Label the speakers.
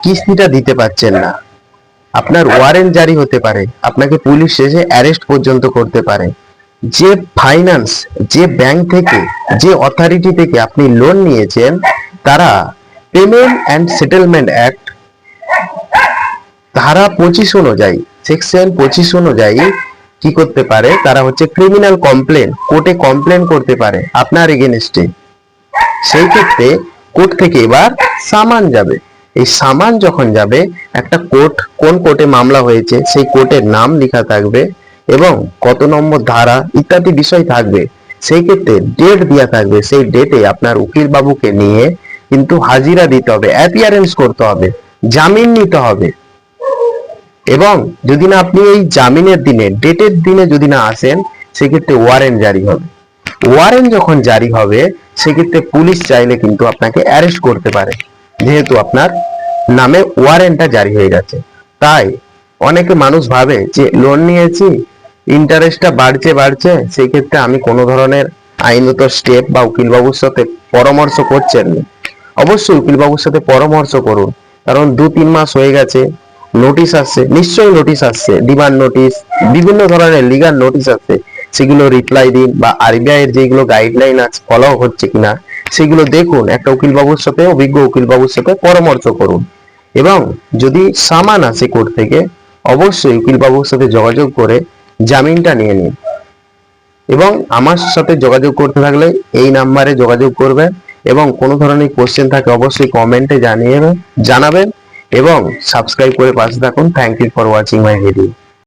Speaker 1: কিস্তিটা দিতে পারছেন না। আপনার ওয়ারেন্ট জারি হতে পারে, আপনাকে পুলিশ এসে অ্যারেস্ট পর্যন্ত করতে পারে। যে ফাইন্যান্স যে ব্যাংক থেকে, যে অথরিটি থেকে আপনি লোন নিয়েছেন, তারা পেমেন্ট অ্যান্ড সেটেলমেন্ট অ্যাক্ট ধারা পঁচিশ অনুযায়ী সেকশন পঁচিশ অনুযায়ী কি করতে পারে, তারা হচ্ছে ক্রিমিনাল কমপ্লেন কোর্টে কমপ্লেন করতে পারে আপনার এগেনস্টে সেই ক্ষেত্রে কোর্ট থেকে এবার সামান যাবে। এই সামান যখন যাবে, একটা কোর্ট, কোন কোর্টে মামলা হয়েছে, সেই কোর্টের নাম লেখা থাকবে এবং কত নম্বর ধারা ইত্যাদি বিষয় থাকবে, সেই ক্ষেত্রে ডেট দেওয়া থাকবে, সেই ডেটে আপনার উকিল বাবুকে নিয়ে কিন্তু হাজিরা দিতে হবে অ্যাপিয়ারেন্স করতে হবে, জামিন নিতে হবে। এবং যদি না আপনি এই জামিনের দিনে ডেটের দিনে যদি না আসেন সেক্ষেত্রে ওয়ারেন্ট জারি হবে। ওয়ারেন্ট যখন জারি হবে সেক্ষেত্রে পুলিশ চাইলে কিন্তু আপনাকে অ্যারেস্ট করতে পারে। যেহেতু আপনার নামে ওয়ারেন্টটা জারি হয়ে গেছে, তাই অনেকে মানুষ ভাবে যে লোন নিয়েছি ইন্টারেস্টটা বাড়ছে বাড়ছে সেই ক্ষেত্রে আমি কোনো ধরনের আইনত স্টেপ বা উকিলবাবুর সাথে পরামর্শ করছেন অবশ্যই উকিলবাবুর সাথে পরামর্শ করুন, কারণ দু তিন মাস হয়ে গেছে নোটিশ আসছে, নিশ্চয়ই নোটিশ আসছে ডিমান্ড নোটিশ বিভিন্ন ধরনের লিগাল নোটিশ আসছে, সেগুলো রিপ্লাই দিন বা আরবিআই এর যেগুলো গাইডলাইন আছে ফলো হচ্ছে কিনা সেগুলো দেখুন, একটা উকিল বাবুর সাথে, অভিজ্ঞ উকিল বাবুর সাথে পরামর্শ করুন। এবং যদি সামান আসে কোর্ট থেকে, অবশ্যই উকিল বাবুর সাথে যোগাযোগ করে জামিনটা নিয়ে নিন। এবং আমার সাথে যোগাযোগ করতে থাকলে এই নাম্বারে যোগাযোগ করবেন এবং কোনো ধরনের কোশ্চেন থাকে অবশ্যই কমেন্টে জানিয়ে জানাবেন এবং সাবস্ক্রাইব করে পাশে থাকুন। Thank you for watching my video